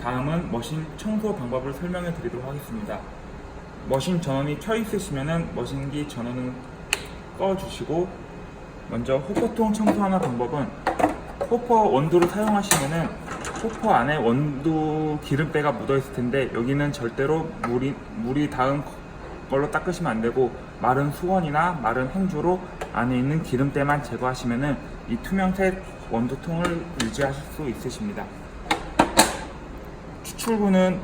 다음은 머신 청소 방법을 설명해 드리도록 하겠습니다. 머신 전원이 켜 있으시면은 머신기 전원은 꺼 주시고 먼저 호퍼통 청소하는 방법은 호퍼 원두를 사용하시면은 호퍼 안에 원두 기름때가 묻어 있을 텐데 여기는 절대로 물이 물이 닿은 걸로 닦으시면 안 되고 마른 수건이나 마른 행주로 안에 있는 기름때만 제거하시면은 이 투명색 원두통을 유지하실 수 있으십니다. 추출구는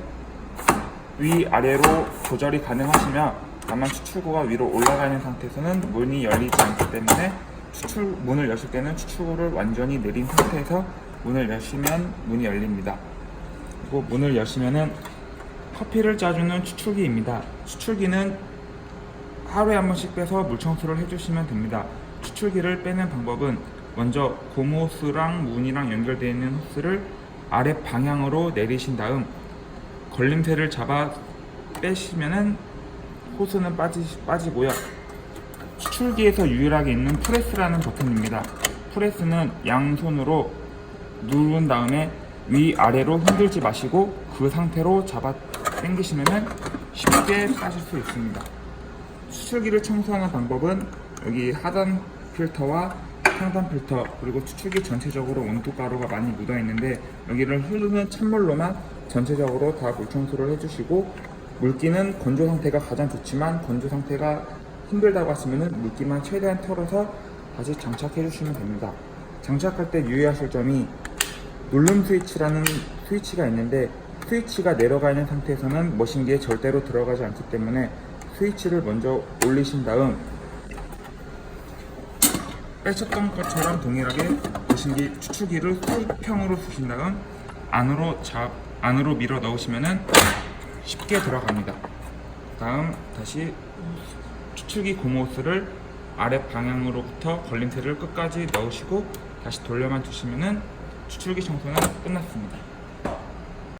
위 아래로 조절이 가능하시며 다만 추출구가 위로 올라가 있는 상태에서는 문이 열리지 않기 때문에 추출 문을 여실 때는 추출구를 완전히 내린 상태에서 문을 여시면 문이 열립니다. 그리고 문을 여시면은 커피를 짜주는 추출기입니다. 추출기는 하루에 한 번씩 빼서 물 청소를 해주시면 됩니다. 추출기를 빼는 방법은 먼저 고무 호스랑 문이랑 연결되어 있는 호스를 아래 방향으로 내리신 다음 걸림새를 잡아 빼시면은 호스는 빠지, 빠지고요. 추출기에서 유일하게 있는 프레스라는 버튼입니다. 프레스는 양손으로 누른 다음에 위아래로 흔들지 마시고 그 상태로 잡아 당기시면은 쉽게 빠질 수 있습니다. 추출기를 청소하는 방법은 여기 하단 필터와 상단 필터 그리고 추출기 전체적으로 온도 가루가 많이 묻어 있는데 여기를 흐르는 찬물로만 전체적으로 다 물 청소를 해주시고 물기는 건조 상태가 가장 좋지만 건조 상태가 힘들다고 하시면은 물기만 최대한 털어서 다시 장착해 주시면 됩니다. 장착할 때 유의하실 점이 눌름 스위치라는 스위치가 있는데 스위치가 내려가 있는 상태에서는 머신기에 절대로 들어가지 않기 때문에 스위치를 먼저 올리신 다음 빼셨던 것처럼 동일하게 머신기 추출기를 수평으로 두신 다음 안으로 잡 안으로 밀어 넣으시면은 쉽게 들어갑니다. 다음 다시 추출기 고무호스를 아래 방향으로부터 걸림새를 끝까지 넣으시고 다시 돌려만 두시면은 추출기 청소는 끝났습니다.